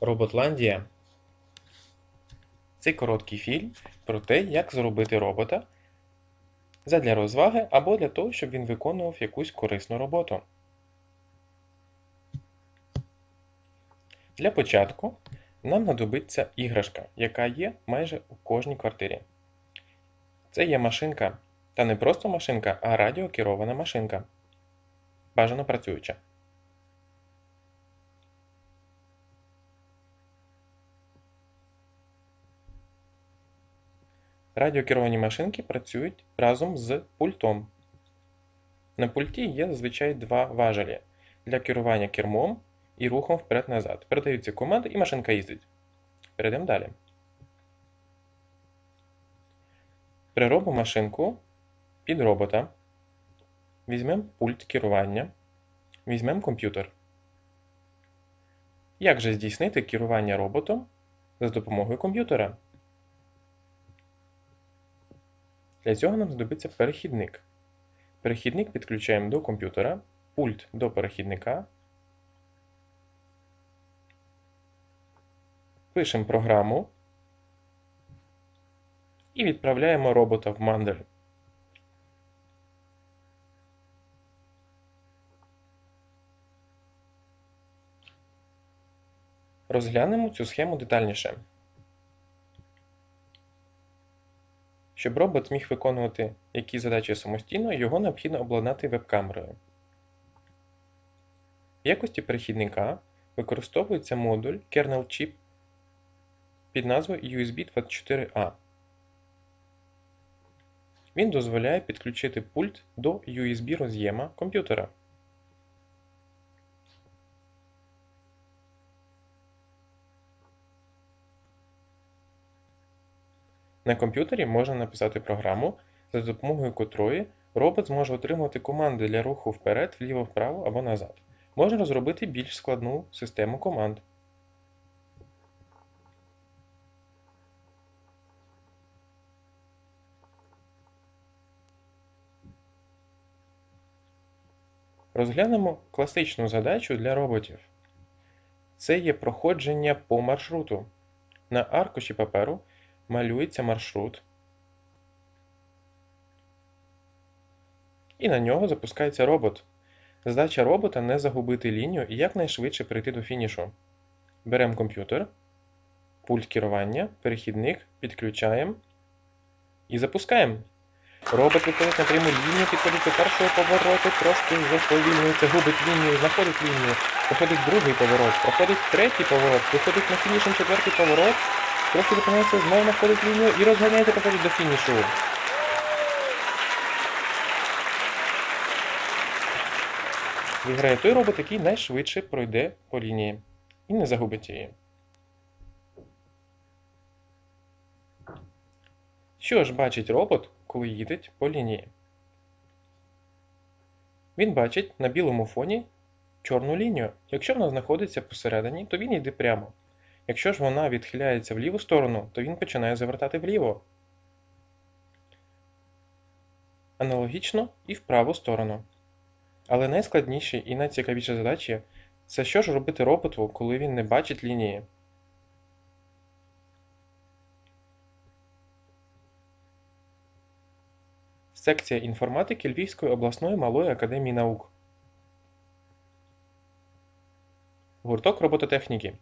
Роботландія це короткий фільм про те, як зробити робота задля розваги або для того, щоб він виконував якусь корисну роботу. Для початку нам знадобиться іграшка, яка є майже у кожній квартирі. Це є машинка, та не просто машинка, а радіокерована машинка. Бажано працююча. Радіокеровані машинки працюють разом з пультом. На пульті є зазвичай два важелі для керування кермом і рухом вперед-назад. Передаються команди і машинка їздить. Перейдемо далі. Приробимо машинку під робота. Візьмемо пульт керування. Візьмемо комп'ютер. Як же здійснити керування роботом за допомогою комп'ютера? Для цього нам знадобиться перехідник. Перехідник підключаємо до комп'ютера, пульт до перехідника. Пишемо програму і відправляємо робота в мандель. Розглянемо цю схему детальніше. Щоб робот міг виконувати які задачі самостійно, його необхідно обладнати веб-камерою. В якості перехідника використовується модуль Kernel Chip під назвою USB24A. Він дозволяє підключити пульт до USB роз'єма комп'ютера. На комп'ютері можна написати програму, за допомогою котрої робот зможе отримувати команди для руху вперед, вліво, вправо або назад. Можна розробити більш складну систему команд. Розглянемо класичну задачу для роботів. Це є проходження по маршруту. На аркуші паперу малюється маршрут, і на нього запускається робот. Задача робота не загубити лінію і якнайшвидше прийти до фінішу. Беремо комп'ютер, пульт керування, перехідник, підключаємо і запускаємо. Робот виходить на пряму лінію, підходить до першого повороту, трошки заповільнюється, губить лінію, знаходить лінію, проходить другий поворот, проходить третій поворот, виходить на фінішем четвертий поворот, трохи зупиняється, знову знаходить лінію і розганяється, проходить до фінішу. Виграє той робот, який найшвидше пройде по лінії і не загубить її. Що ж бачить робот, коли їде по лінії? Він бачить на білому фоні чорну лінію. Якщо вона знаходиться посередині, то він йде прямо. Якщо ж вона відхиляється в ліву сторону, то він починає завертати вліво. Аналогічно і в праву сторону. Але найскладніші і найцікавіші задачі це що ж робити роботу, коли він не бачить лінії. Секція інформатики Львівської обласної малої академії наук. Гурток робототехніки.